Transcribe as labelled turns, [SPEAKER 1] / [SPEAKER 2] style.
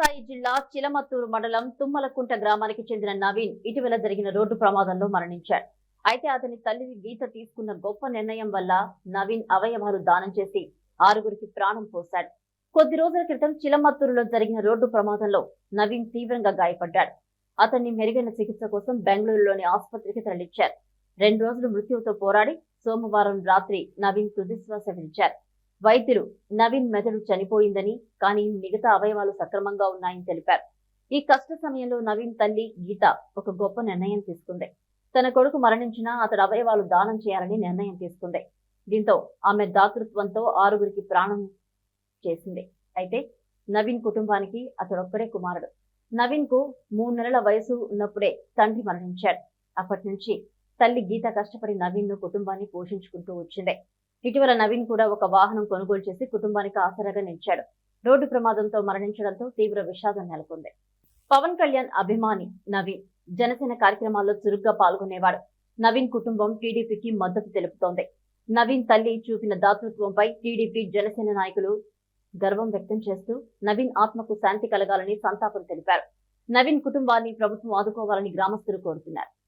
[SPEAKER 1] సత్యసాయి జిల్లా చిలమత్తూరు మండలం తుమ్మలకుంట గ్రామానికి చెందిన నవీన్ ఇటీవల జరిగిన రోడ్డు ప్రమాదంలో మరణించాడు. అయితే అతని తల్లి గీత తీసుకున్న గొప్ప నిర్ణయం వల్ల నవీన్ అవయవాలు దానం చేసి ఆరుగురికి ప్రాణం పోశాడు. కొద్ది రోజుల క్రితం చిలమత్తూరులో జరిగిన రోడ్డు ప్రమాదంలో నవీన్ తీవ్రంగా గాయపడ్డాడు. అతన్ని మెరుగైన చికిత్స కోసం బెంగళూరులోని ఆసుపత్రికి తరలించారు. రెండు రోజులు మృత్యువుతో పోరాడి సోమవారం రాత్రి నవీన్ తుదిశ్వాస విడిచారు. వైద్యులు నవీన్ మెదడు చనిపోయిందని కానీ మిగతా అవయవాలు సక్రమంగా ఉన్నాయని తెలిపారు. ఈ కష్ట సమయంలో నవీన్ తల్లి గీత ఒక గొప్ప నిర్ణయం తీసుకుంది. తన కొడుకు మరణించినా అతడి అవయవాలు దానం చేయాలని నిర్ణయం తీసుకుంది. దీంతో ఆమె దాతృత్వంతో ఆరుగురికి ప్రాణం చేసింది. అయితే నవీన్ కుటుంబానికి అతడొక్కడే కుమారుడు. నవీన్కు మూడు నెలల వయసు ఉన్నప్పుడే తండ్రి మరణించాడు. అప్పటి నుంచి తల్లి గీత కష్టపడి నవీన్ను కుటుంబాన్ని పోషించుకుంటూ వచ్చింది. ఇటీవల నవీన్ కూడా ఒక వాహనం కొనుగోలు చేసి కుటుంబానికి ఆసరాగా నిలిచాడు. రోడ్డు ప్రమాదంతో మరణించడంతో తీవ్ర విషాదం నెలకొంది. పవన్ కళ్యాణ్ అభిమాని నవీన్ జనసేన కార్యక్రమాల్లో చురుగ్గా పాల్గొనేవాడు. నవీన్ కుటుంబం టీడీపీకి మద్దతు తెలుపుతోంది. నవీన్ తల్లి చూపిన దాతృత్వంపై టీడీపీ జనసేన నాయకులు గర్వం వ్యక్తం చేస్తూ నవీన్ ఆత్మకు శాంతి కలగాలని సంతాపం తెలిపారు. నవీన్ కుటుంబాన్ని ప్రభుత్వం ఆదుకోవాలని గ్రామస్తులు కోరుతున్నారు.